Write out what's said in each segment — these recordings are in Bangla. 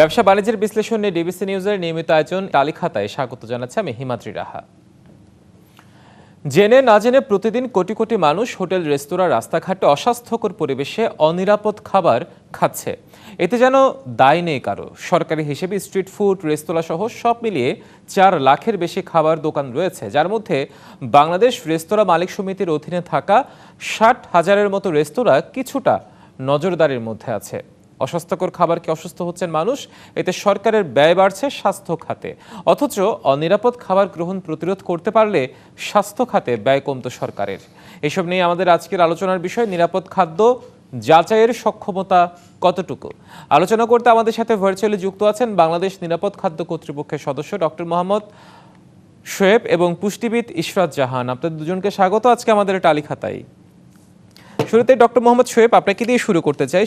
ব্যবসা বাণিজ্যের বিশ্লেষণ নিয়ে ডিবিসি নিউজের নিয়মিত আয়োজন তালিখাতায় স্বাগত জানাচ্ছে আমি হিমাদ্রি রাহা। জেনে না জেনে প্রতিদিন কোটি কোটি মানুষ হোটেল, রেস্তোরাঁ, রাস্তাঘাটে অস্বাস্থ্যকর পরিবেশে অনিরাপদ খাবার খাচ্ছে। এতে যেন দায় নেই কারও। সরকারি হিসেবে স্ট্রিট ফুড, রেস্তোরাঁ সহ সব মিলিয়ে চার লাখের বেশি খাবার দোকান রয়েছে, যার মধ্যে বাংলাদেশ রেস্তোরাঁ মালিক সমিতির অধীনে থাকা ষাট হাজারের মতো রেস্তোরাঁ কিছুটা নজরদারির মধ্যে আছে। অস্বাস্থ্যকর খাবারকে অসুস্থ হচ্ছেন মানুষ? এতে সরকারের ব্যয় বাড়ছে স্বাস্থ্য খাতে। অথচ অনিরাপদ খাবার গ্রহণ প্রতিরোধ করতে পারলে স্বাস্থ্য খাতে ব্যয় কমতো সরকারের। এসব নিয়ে আমাদের আজকের আলোচনার বিষয় নিরাপদ খাদ্য যাচাইয়ের সক্ষমতা কতটুকু? আলোচনা করতে আমাদের সাথে ভার্চুয়ালি যুক্ত আছেন বাংলাদেশ নিরাপদ খাদ্য কর্তৃপক্ষের সদস্য ডক্টর মোহাম্মদ শোয়েব এবং পুষ্টিবিদ ইশরাত জাহান। আপনাদের দুজনকে স্বাগত। আজকে আমাদের টালি খাতায় শুরুতে ডক্টর মোহাম্মদ শোয়েব আপনাকে দিয়ে শুরু করতে চাই।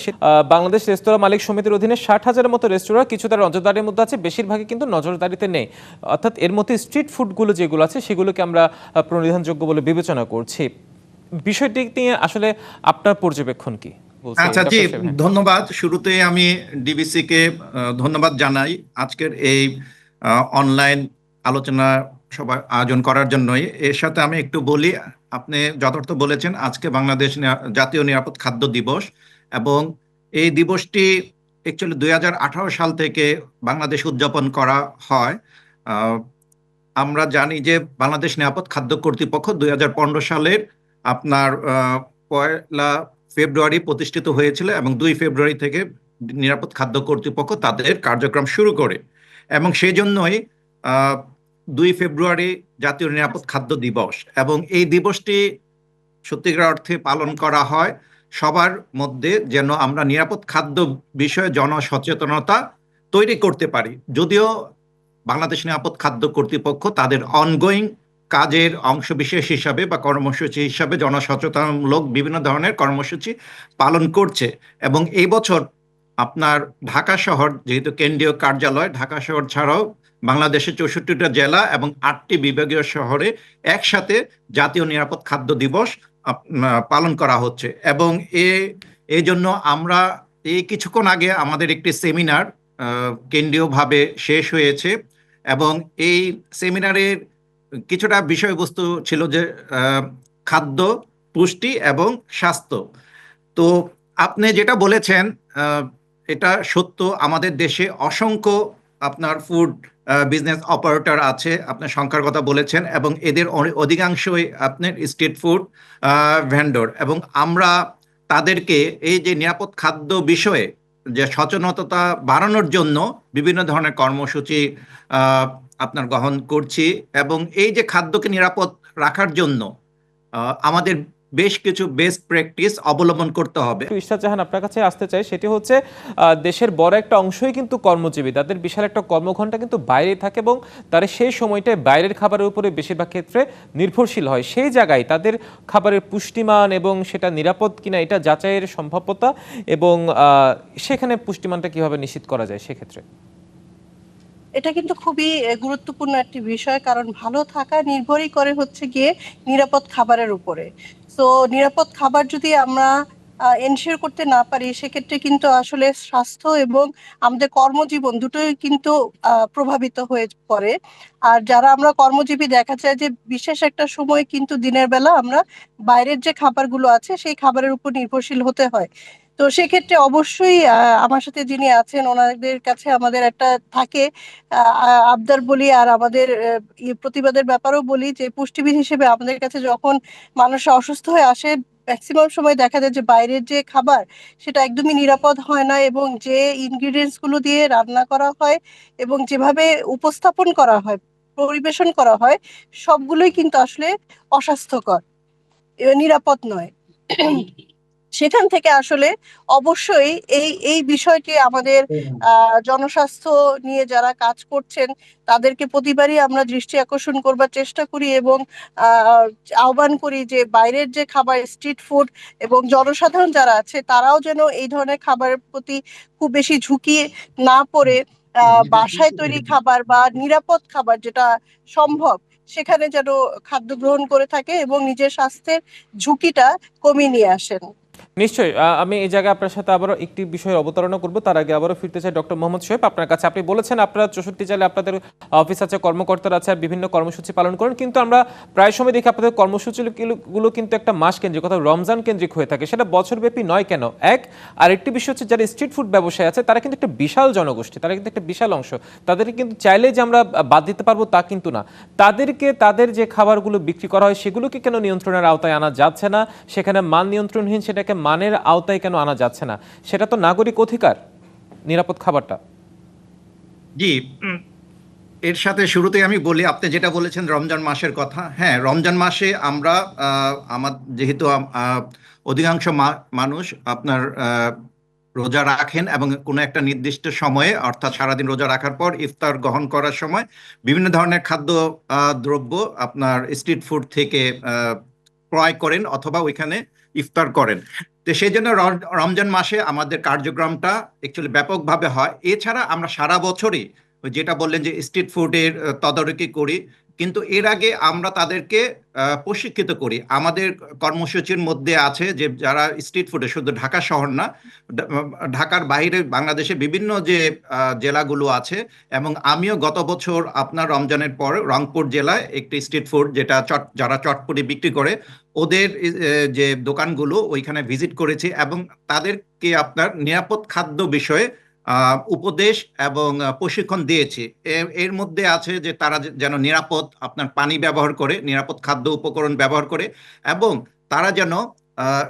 বাংলাদেশ রেস্তোরাঁ মালিক সমিতির অধীনে ষাট হাজারের মতো রেস্তোরাঁ কিছু তার নজরদারির মধ্যে আছে বেশিরভাগই কিন্তু নজরদারিতে নেই। অর্থাৎ এর মধ্যে স্ট্রিট ফুডগুলো যেগুলো আছে সেগুলোকে আমরা প্রণিধানযোগ্য বলে বিবেচনা করছি। বিষয়টি নিয়ে আসলে আপনার পর্যবেক্ষণ কি? আচ্ছা জি ধন্যবাদ। শুরুতে আমি ডিবিসি কে ধন্যবাদ জানাই আজকের এই অনলাইন আলোচনা সবার আয়োজন করার জন্যই। এর সাথে আমি একটু বলি আপনি যথার্থ বলেছেন, আজকে বাংলাদেশ জাতীয় নিরাপদ খাদ্য দিবস এবং এই দিবসটি অ্যাকচুয়ালি দুই সাল থেকে বাংলাদেশ উদযাপন করা হয়। আমরা জানি যে বাংলাদেশ নিরাপদ খাদ্য কর্তৃপক্ষ দুই হাজার পনেরো সালের আপনার পয়লা ফেব্রুয়ারি প্রতিষ্ঠিত হয়েছিল এবং দুই ফেব্রুয়ারি থেকে নিরাপদ খাদ্য কর্তৃপক্ষ তাদের কার্যক্রম শুরু করে এবং সেই জন্যই দুই ফেব্রুয়ারি জাতীয় নিরাপদ খাদ্য দিবস এবং এই দিবসটি সত্যিকার অর্থে পালন করা হয় সবার মধ্যে যেন আমরা নিরাপদ খাদ্য বিষয়ে জনসচেতনতা তৈরি করতে পারি। যদিও বাংলাদেশ নিরাপদ খাদ্য কর্তৃপক্ষ তাদের অনগোয়িং কাজের অংশ বিশেষ হিসাবে বা কর্মসূচি হিসাবে জনসচেতনমূলক বিভিন্ন ধরনের কর্মসূচি পালন করছে এবং এই বছর আপনার ঢাকা শহর যেহেতু কেন্দ্রীয় কার্যালয়, ঢাকা শহর ছাড়াও বাংলাদেশের চৌষট্টিটা জেলা এবং আটটি বিভাগীয় শহরে একসাথে জাতীয় নিরাপদ খাদ্য দিবস পালন করা হচ্ছে। এবং এ এই জন্য আমরা এই কিছুক্ষণ আগে আমাদের একটি সেমিনার কেন্দ্রীয়ভাবে শেষ হয়েছে। এবং এই সেমিনারের কিছুটা বিষয়বস্তু ছিল যে খাদ্য, পুষ্টি এবং স্বাস্থ্য। তো আপনি যেটা বলেছেন এটা সত্য। আমাদের দেশে অসংখ্য আপনার ফুড বিজনেস অপারেটর আছে আপনার সংখ্যার কথা বলেছেন, এবং এদের অধিকাংশই আপনার স্ট্রিট ফুড ভেন্ডর এবং আমরা তাদেরকে এই যে নিরাপদ খাদ্য বিষয়ে যে সচেতনতা বাড়ানোর জন্য বিভিন্ন ধরনের কর্মসূচি আপনার গ্রহণ করছি, এবং এই যে খাদ্যকে নিরাপদ রাখার জন্য আমাদের বেশ কিছু বেস্ট প্র্যাকটিস অবলম্বন করতে হবে। ইশরাত জাহান আপনার কাছে আসতে চাই, সেটি হচ্ছে দেশের বড় একটা অংশই কিন্তু কর্মজীবী। তাদের বিশাল একটা কর্মঘণ্টা কিন্তু বাইরে থাকে এবং তারা সেই সময়টায় বাইরের খাবারের উপরে বেশিরভাগ ক্ষেত্রে নির্ভরশীল হয়। সেই জায়গায় তাদের খাবারের পুষ্টিমান এবং সেটা নিরাপদ কিনা এটা যাচাইয়ের সম্ভাব্যতা এবং সেখানে পুষ্টিমানটা কীভাবে নিশ্চিত করা যায় সেক্ষেত্রে? এটা কিন্তু খুবই গুরুত্বপূর্ণ একটি বিষয়, কারণ ভালো থাকা নির্ভরই করে হচ্ছে গিয়ে নিরাপদ খাবারের উপরে। তো নিরাপদ খাবার যদি আমরা এনশিওর করতে না পারি, সেক্ষেত্রে কিন্তু আসলে স্বাস্থ্য এবং আমাদের কর্মজীবন দুটোই কিন্তু প্রভাবিত হয়ে পড়ে। আর যারা আমরা কর্মজীবী, দেখা যায় যে বিশেষ একটা সময় কিন্তু দিনের বেলা আমরা বাইরের যে খাবারগুলো আছে, সেই খাবারের উপর নির্ভরশীল হতে হয়। তো সেক্ষেত্রে অবশ্যই আমার সাথে যিনি আছেন, ওনাদের কাছে আমাদের একটা থাকে। আবদার বলি আর আমাদের প্রতিবাদের ব্যাপারেও বলি যে, পুষ্টিবিদ হিসেবে আমাদের কাছে যখন মানুষ অসুস্থ হয়ে আসে ম্যাক্সিমাম সময় দেখা যায় যে, বাইরের যে খাবার, সেটা একদমই নিরাপদ হয় না এবং যে ইনগ্রিডিয়েন্টসগুলো দিয়ে রান্না করা হয় এবং যেভাবে উপস্থাপন করা হয়, পরিবেশন করা হয়, সবগুলোই কিন্তু আসলে অস্বাস্থ্যকর নিরাপদ নয়। সেখান থেকে আসলে অবশ্যই এই এই বিষয়টি আমাদের জনস্বাস্থ্য নিয়ে যারা কাজ করছেন তাদেরকে প্রতিবারই আমরা দৃষ্টি আকর্ষণ করবার চেষ্টা করি এবং আহ্বান করি যে বাইরের যে খাবার স্ট্রিট ফুড এবং জনসাধারণ যারা আছে তারাও যেন এই ধরনের খাবারের প্রতি খুব বেশি ঝুঁকি না পড়ে আহ, বাসায় তৈরি খাবার বা নিরাপদ খাবার যেটা সম্ভব সেখানে যেন খাদ্য গ্রহণ করে থাকে এবং নিজের স্বাস্থ্যের ঝুঁকিটা কমিয়ে নিয়ে আসেন। নিশ্চয়ই আমি এই জায়গায় আপনার সাথে আবারও একটি বিষয়ে অবতারণা করব। তার আগে আবারও ফিরতে চাই ডক্টর মোহাম্মদ সোহেব। আপনার কাছে আপনি বলেছেন, আপনারা চৌষট্টি জেলে আপনাদের অফিস আছে, কর্মকর্তারা আছে, আর বিভিন্ন কর্মসূচি পালন করেন। কিন্তু আমরা প্রায় সময় দেখি আপনাদের কর্মসূচিগুলো কিন্তু একটা মাস কেন্দ্রিক অর্থাৎ রমজান কেন্দ্রিক হয়ে থাকে। সেটা বছরব্যাপী নয় কেন? এক আর একটি বিষয় হচ্ছে যারা স্ট্রিট ফুড ব্যবসায়ী আছে, তারা কিন্তু একটা বিশাল জনগোষ্ঠী, তারা কিন্তু একটা বিশাল অংশ। তাদেরকে কিন্তু চাইলে যে আমরা বাদ দিতে পারব তা কিন্তু না। তাদেরকে, তাদের যে খাবারগুলো বিক্রি করা হয়, সেগুলোকে কেন নিয়ন্ত্রণের আওতায় আনা যাচ্ছে না? সেখানে মান নিয়ন্ত্রণহীন সেটাকে মানের আওতায় কেন আনা যাচ্ছে না? সেটা তো নাগরিক অধিকার, নিরাপদ খাবারটা। জি এর সাথে শুরুতেই আমি বলি, আপনি যেটা বলেছেন রমজান মাসের কথা হ্যাঁ রমজান মাসে আমরা আমার যেহেতু অধিকাংশ মানুষ আপনার রোজা রাখেন এবং কোনো একটা নির্দিষ্ট সময়ে, অর্থাৎ সারাদিন রোজা রাখার পর ইফতার গ্রহণ করার সময় বিভিন্ন ধরনের খাদ্য দ্রব্য আপনার স্ট্রিট ফুড থেকে ক্রয় করেন অথবা ওইখানে ইফতার করেন। তো সেই জন্য রম- রমজান মাসে আমাদের কার্যক্রমটা অ্যাকচুয়ালি ব্যাপকভাবে হয়। এছাড়া আমরা সারা বছরই যেটা বললেন যে স্ট্রিট ফুডের তদারকি করি। কিন্তু এর আগে আমরা তাদেরকে প্রশিক্ষিত করি। আমাদের কর্মসূচির মধ্যে আছে যে, যারা স্ট্রিট ফুডে শুধু ঢাকা শহর না ঢাকার বাইরে বাংলাদেশে বিভিন্ন যে জেলাগুলো আছে এবং আমিও গত বছর আপনার রমজানের পর রংপুর জেলায় একটি স্ট্রিট ফুড যেটা চট, যারা চটপটি বিক্রি করে, ওদের যে দোকানগুলো ওইখানে ভিজিট করেছি এবং তাদেরকে আপনার নিরাপদ খাদ্য বিষয়ে উপদেশ এবং প্রশিক্ষণ দিয়েছি। এর মধ্যে আছে যে তারা যেন নিরাপদ আপনার পানি ব্যবহার করে নিরাপদ খাদ্য উপকরণ ব্যবহার করে এবং তারা যেন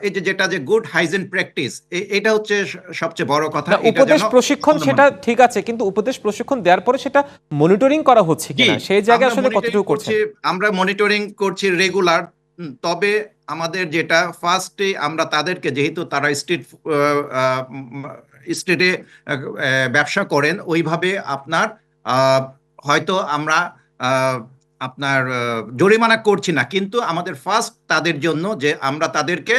এই যে যেটা যে গুড হাইজিন প্র্যাকটিস এটা হচ্ছে সবচেয়ে বড় কথা। উপদেশ প্রশিক্ষণ সেটা ঠিক আছে কিন্তু উপদেশ প্রশিক্ষণ দেওয়ার পরে সেটা মনিটরিং করা হচ্ছে কিনা? সেই জায়গায় আসলে কতটুকু করছে আমরা মনিটরিং করছি রেগুলার তবে আমাদের যেটা ফার্স্টে আমরা তাদেরকে যেহেতু তারা স্ট্রিট স্ট্রিটে ব্যবসা করেন, ওইভাবে আপনার হয়তো আমরা আপনার জরিমানা করছি না। কিন্তু আমাদের ফার্স্ট তাদের জন্য যে আমরা তাদেরকে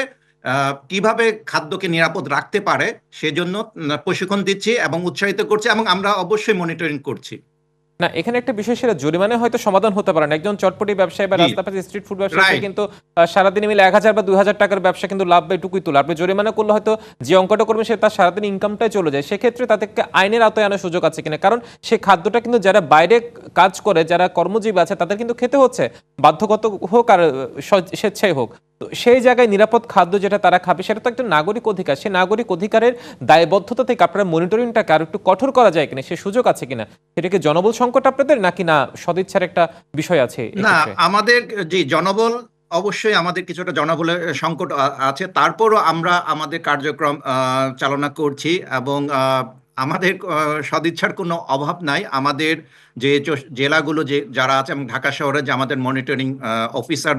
কীভাবে খাদ্যকে নিরাপদ রাখতে পারে, সেজন্য প্রশিক্ষণ দিচ্ছি এবং উৎসাহিত করছি এবং আমরা অবশ্যই মনিটরিং করছি। না এখানে একটা বিষয় সেটা জরিমানা হয়তো সমাধান হতে পারে না। একজন চটপটি ব্যবসায়ী বা জি। রাস্তাপাশে স্ট্রিট ফুড ব্যবসায়ী কিন্তু সারাদিনে মিলে এক হাজার বা দুই হাজার টাকার ব্যবসা কিন্তু লাভ বা এটুকুই তোলা। আপনি জরিমানা করলে হয়তো যে অঙ্কটা করবে সে তার সারাদিন ইনকামটাই চলে যায়। সেক্ষেত্রে তাদেরকে আইনের আওতায় আনার সুযোগ আছে কিনা? কারণ সে খাদ্যটা কিন্তু যারা বাইরে কাজ করে যারা কর্মজীবী আছে তাদের কিন্তু খেতে হচ্ছে। বাধ্যগত হোক আর স্বেচ্ছায় হোক। তো সেই জায়গায় নিরাপদ খাদ্য যেটা তারা খাবে সেটা তো একটা নাগরিক অধিকার। সেই নাগরিক অধিকারের দায়বদ্ধতা থেকে আপনারা মনিটরিংটাকে আরও একটু কঠোর করা যায় কিনা সে সুযোগ আছে কিনা? সেটা কি জনবল সংকট আপনাদের নাকি না সদিচ্ছার একটা বিষয় আছে না আমাদের যে জনবল অবশ্যই আমাদের কিছুটা জনবলের সংকট আছে। তারপরও আমরা আমাদের কার্যক্রম চালনা করছি এবং আমাদের সদিচ্ছার কোনো অভাব নাই। আমাদের যে জেলাগুলো যে যারা আছে এবং ঢাকা শহরে যে আমাদের মনিটরিং অফিসার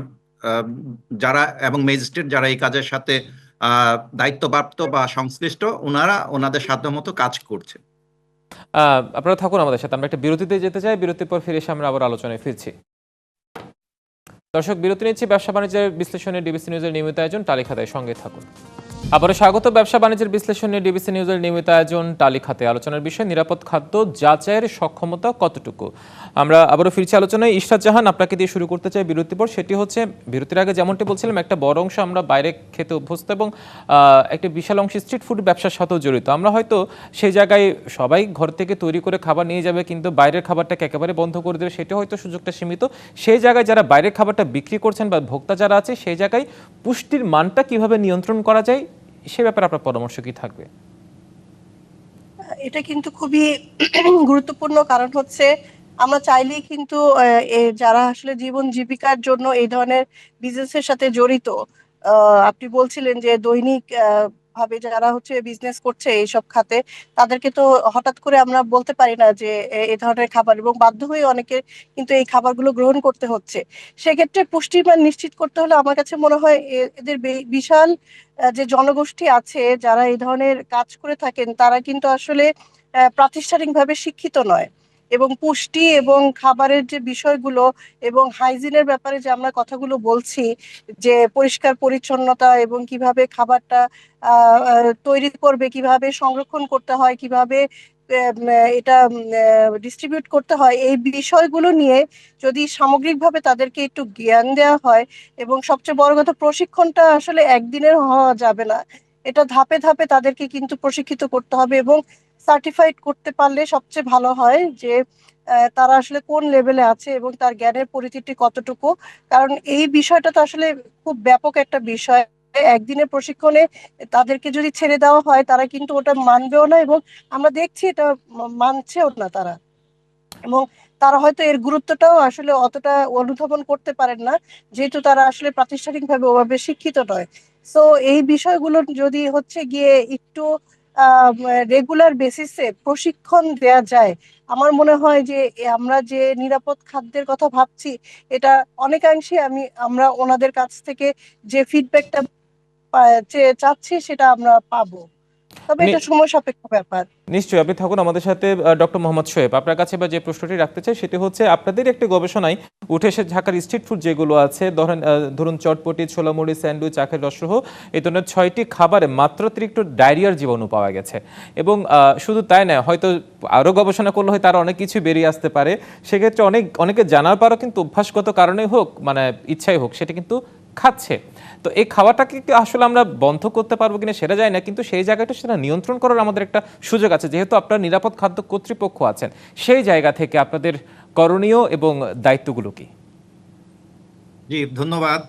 যারা এবং ম্যাজিস্ট্রেট যারা এই কাজের সাথে দায়িত্বপ্রাপ্ত বা সংশ্লিষ্ট, ওনারা ওনাদের সাধ্য মতো কাজ করছে। আপনারা থাকুন আমাদের সাথে। আমরা একটা বিরতিতে যেতে চাই, বিরতির পর ফিরে এসে আমরা আবার আলোচনায় ফিরছি। দর্শক, বিরতি নিচ্ছি ব্যবসা বাণিজ্যের বিশ্লেষণে ডিবিসি নিউজের নিয়মিত আয়োজন। তালিকাতায় সঙ্গে থাকুন। আবারও স্বাগত। ব্যবসা বাণিজ্যের বিশ্লেষণে ডিবিসি নিউজের নিয়মিত আয়োজন তালিখাতে আলোচনার বিষয়, নিরাপদ খাদ্য যাচাইয়ের সক্ষমতা কতটুকু? আমরা আবারও ফিরছি আলোচনায়। ইশরাত জাহান, আপনাকে দিয়ে শুরু করতে চাই বিরতির পর। সেটি হচ্ছে, বিরতির আগে যেমনটি বলছিলাম, একটা বড় অংশ আমরা বাইরে খেতে অভ্যস্ত এবং একটা বিশাল অংশ স্ট্রিট ফুড ব্যবসার সাথেও জড়িত। আমরা হয়তো সেই জায়গায় সবাই ঘর থেকে তৈরি করে খাবার নিয়ে যাবে, কিন্তু বাইরের খাবারটাকে একেবারে বন্ধ করে দেবে সেটা হয়তো সুযোগটা সীমিত। সেই জায়গায় যারা বাইরের খাবারটা বিক্রি করছেন বা ভোক্তা যারা আছে, সেই জায়গায় পুষ্টির মানটা কীভাবে নিয়ন্ত্রণ করা যায় সে ব্যাপারে আপনার পরামর্শ কি থাকবে? এটা কিন্তু খুবই গুরুত্বপূর্ণ কারণ হচ্ছে আমরা চাইলেই কিন্তু যারা আসলে জীবন জীবিকার জন্য এই ধরনের বিজনেসের সাথে জড়িত আপনি বলছিলেন যে দৈনিক ভাবে যারা হচ্ছে বিজনেস করছে এইসব খাতে, তাদেরকে তো হঠাৎ করে আমরা বলতে পারি না যে এ- ধরনের খাবার এবং বাধ্য হয়ে অনেকে কিন্তু এই খাবারগুলো গ্রহণ করতে হচ্ছে। সেক্ষেত্রে পুষ্টিমান নিশ্চিত করতে হলে আমার কাছে মনে হয় এদের বিশাল যে জনগোষ্ঠী আছে, যারা এই ধরনের কাজ করে থাকেন, তারা কিন্তু আসলে প্রাতিষ্ঠানিকভাবে শিক্ষিত নয়। এবং পুষ্টি এবং খাবারের যে বিষয়গুলো এবং হাইজিনের ব্যাপারে যে আমরা কথাগুলো বলছি, যে পরিষ্কার পরিচ্ছন্নতা এবং কীভাবে খাবারটা তৈরি করবে, কীভাবে সংরক্ষণ করতে হয়, কীভাবে এটা ডিস্ট্রিবিউট করতে হয়, এই বিষয়গুলো নিয়ে যদি সামগ্রিকভাবে তাদেরকে একটু জ্ঞান দেওয়া হয় এবং সবচেয়ে বড় কথা প্রশিক্ষণটা আসলে একদিনের হওয়া যাবে না। এটা ধাপে ধাপে তাদেরকে কিন্তু প্রশিক্ষিত করতে হবে এবং সার্টিফাইড করতে পারলে সবচেয়ে ভালো হয় যে আহ, তারা আসলে কোন লেভেলে আছে এবং তার জ্ঞানের পরিধিটি কতটুকু। কারণ এই বিষয়টা তো আসলে খুব ব্যাপক একটা বিষয়। একদিনের প্রশিক্ষণে তাদেরকে যদি ছেড়ে দেওয়া হয় তারা কিন্তু ওটা মানবেও না এবং আমরা দেখছি এটা মানছেও না তারা। এবং তারা হয়তো এর গুরুত্বটাও আসলে অতটা অনুধাবন করতে পারেন না যেহেতু তারা আসলে প্রাতিষ্ঠানিকভাবে ওভাবে শিক্ষিত নয়। সো এই বিষয়গুলো যদি হচ্ছে গিয়ে একটু রেগুলার বেসিসে প্রশিক্ষণ দেয়া যায়। আমার মনে হয় যে আমরা যে নিরাপদ খাদ্যের কথা ভাবছি, এটা অনেকাংশে আমি, আমরা ওনাদের কাছ থেকে যে ফিডব্যাকটা চাচ্ছি, সেটা আমরা পাবো। তবে এটা সময় সাপেক্ষ ব্যাপার। নিশ্চয়ই আপনি থাকুন আমাদের সাথে ডক্টর মোহাম্মদ শোয়েব আপনার কাছে বা যে প্রশ্নটি রাখতে চাই সেটি হচ্ছে আপনাদের একটি গবেষণায় উঠে এসে ঢাকার স্ট্রিট ফুড যেগুলো আছে ধরেন ধরুন চটপটি ছোলামুড়ি স্যান্ডউইচ আখের রসসহ এই ধরনের ছয়টি খাবারে মাত্রাতিরিক্ত ডায়রিয়ার জীবাণু পাওয়া গেছে। এবং শুধু তাই নয় হয়তো আরও গবেষণা করলে হয় তার অনেক কিছু বেরিয়ে আসতে পারে। সেক্ষেত্রে অনেক অনেকে জানার পরও কিন্তু অভ্যাসগত কারণে হোক মানে ইচ্ছাই হোক সেটা কিন্তু খাচ্ছে। তো এই খাওয়াটাকে আসলে আমরা বন্ধ করতে পারব কিনা সেটা যায় না, কিন্তু সেই জায়গাটা সেটা নিয়ন্ত্রণ করার আমাদের একটা সুযোগ আছে। যেহেতু আপনার নিরাপদ খাদ্য কর্তৃপক্ষ আছেন, সেই জায়গা থেকে আপনাদের করণীয় এবং দায়িত্বগুলো কি? জি, ধন্যবাদ।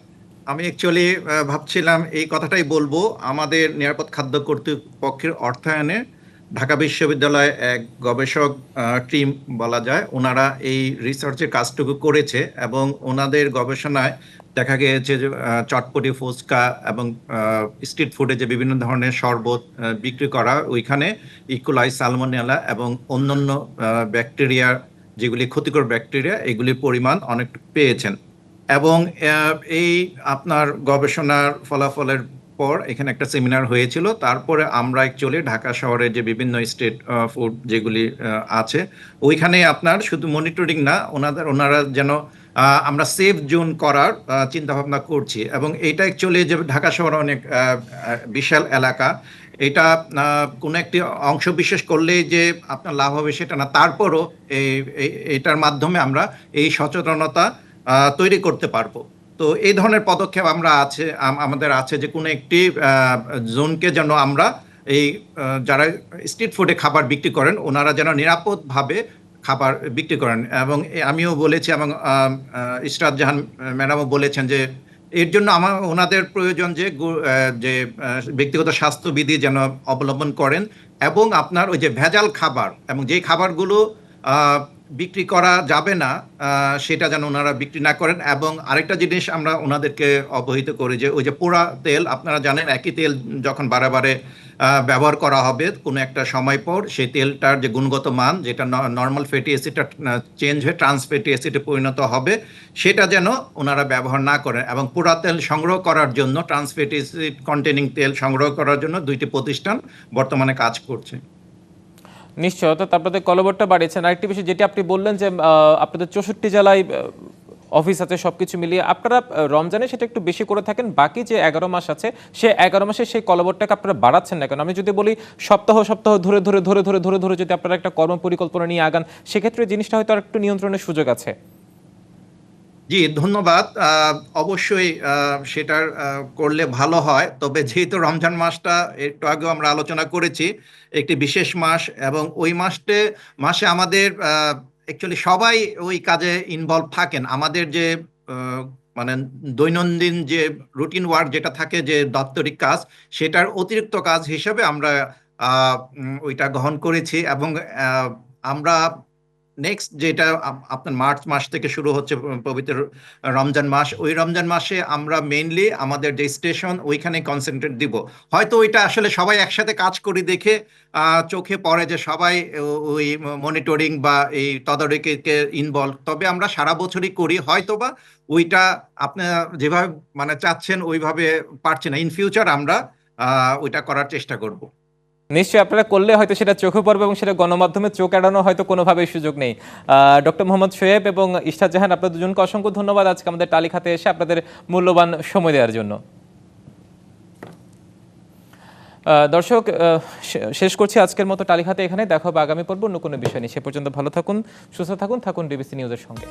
আমি অ্যাকচুয়ালি ভাবছিলাম এই কথাটাই বলব। আমাদের নিরাপদ খাদ্য কর্তৃপক্ষের অর্থায়নে ঢাকা বিশ্ববিদ্যালয়ে এক গবেষক টিম বলা যায়, ওনারা এই রিসার্চের কাজটুকু করেছে এবং ওনাদের গবেষণায় দেখা গিয়েছে যে চটপটি ফুচকা এবং স্ট্রিট ফুডে যে বিভিন্ন ধরনের শরবত বিক্রি করা, ওইখানে ইকুলাই সালমোনেলা এবং অন্যান্য ব্যাকটেরিয়া যেগুলি ক্ষতিকর ব্যাকটেরিয়া এগুলির পরিমাণ অনেক পেয়েছেন। এবং এই আপনার গবেষণার ফলাফলের পর এখানে একটা সেমিনার হয়েছিল। তারপরে আমরা অ্যাকচুয়ালি ঢাকা শহরে যে বিভিন্ন স্টেট ফুড যেগুলি আছে, ওইখানে আপনার শুধু মনিটরিং না, ওনাদের, ওনারা যেন আমরা সেফ জোন করার চিন্তা ভাবনা করছি। এবং এটা অ্যাকচুয়ালি যে ঢাকা শহরে অনেক বিশাল এলাকা, এটা কোনো একটি অংশ বিশেষ করলেই যে আপনার লাভ হবে সেটা না। তারপরও এই- এটার মাধ্যমে আমরা এই সচেতনতা তৈরি করতে পারব। তো এই ধরনের পদক্ষেপ আমরা আছে আমাদের আছে যে কোনো একটি জোনকে যেন আমরা এই যারা স্ট্রিট ফুডে খাবার বিক্রি করেন, ওনারা যেন নিরাপদভাবে খাবার বিক্রি করেন। এবং আমিও বলেছি এবং ইশরাত জাহান ম্যাডামও বলেছেন যে, এর জন্য আমার, ওনাদের প্রয়োজন যে যে ব্যক্তিগত স্বাস্থ্যবিধি যেন অবলম্বন করেন এবং আপনার ওই যে ভেজাল খাবার এবং যে খাবারগুলো বিক্রি করা যাবে না সেটা যেন ওনারা বিক্রি না করেন। এবং আরেকটা জিনিস আমরা ওনাদেরকে অবহিত করি যে, ওই যে পোড়া তেল, আপনারা জানেন একই তেল যখন বারে ব্যবহার করা হবে কোনো একটা সময় পর, সেই তেলটার যে গুণগত মান, যেটা নর্মাল ফ্যাটি অ্যাসিডটা চেঞ্জ হয়ে ট্রান্স ফ্যাটি অ্যাসিডে পরিণত হবে, সেটা যেন ওনারা ব্যবহার না করেন। এবং পোড়া তেল সংগ্রহ করার জন্য ট্রান্স ফ্যাটি অ্যাসিড কন্টেনিং তেল সংগ্রহ করার জন্য দুইটি প্রতিষ্ঠান বর্তমানে কাজ করছে। নিশ্চয়, অর্থাৎ আপনাদের কলবরটা বাড়িয়েছেন। আরেকটি বিষয়, যেটি আপনি বললেন যে আপনাদের চৌষট্টি জেলায় অফিস আছে, সবকিছু মিলিয়ে। আপনারা রমজানে সেটা একটু বেশি করে থাকেন, বাকি যে এগারো মাস আছে, সে এগারো মাসে সেই কলবরটাকে আপনারা বাড়াচ্ছেন না কেন? আমি যদি বলি, সপ্তাহ সপ্তাহ ধরে ধরে ধরে ধরে ধরে ধরে যদি আপনারা একটা কর্ম পরিকল্পনা নিয়ে আগান, সেক্ষেত্রে জিনিসটা হয়তো আর একটু নিয়ন্ত্রণের সুযোগ আছে। জি, ধন্যবাদ। অবশ্যই সেটার করলে ভালো হয়। তবে যেহেতু রমজান মাসটা, একটু আগেও আমরা আলোচনা করেছি, একটি বিশেষ মাস এবং ওই মাসটে মাসে আমাদের অ্যাকচুয়ালি সবাই ওই কাজে ইনভলভ থাকেন। আমাদের যে মানে দৈনন্দিন যে রুটিন ওয়ার্ক যেটা থাকে, যে দাপ্তরিক কাজ, সেটার অতিরিক্ত কাজ হিসেবে আমরা ওইটা গ্রহণ করেছি এবং আমরা নেক্সট যেটা আপনার মার্চ মাস থেকে শুরু হচ্ছে পবিত্র রমজান মাস, ওই রমজান মাসে আমরা মেইনলি আমাদের যে স্টেশন ওইখানে কনসেন্ট্রেট দিব। হয়তো ওইটা আসলে সবাই একসাথে কাজ করি দেখে চোখে পড়ে যে সবাই ওই মনিটরিং বা এই তদারকিকে ইনভলভ তবে আমরা সারা বছরই করি। হয়তোবা ওইটা আপনার যেভাবে মানে চাচ্ছেন, ওইভাবে পারছে না। ইন ফিউচার আমরা ওইটা করার চেষ্টা করব। নিশ্চয়ই আপনারা করলে হয়তো সেটা চোখে পড়বে এবং সেটা গণমাধ্যমে চোখ এড়ানো হয়তো কোনোভাবেই সুযোগ নেই। ডক্টর মোহাম্মদ শোয়েব এবং ইশতার জাহান, আপনাদের দুজনকে অসংখ্য ধন্যবাদ। আজকে আমাদের টালিখাতে এসে আপনাদের মূল্যবান সময় দেওয়ার জন্য। দর্শক শেষ করছি আজকের মতো টালিখাতে এখানে। দেখা হবে আগামী পর্ব অন্য কোনো বিষয় নিয়ে। সে পর্যন্ত ভালো থাকুন, সুস্থ থাকুন থাকুন ডিবিসি নিউজের সঙ্গে।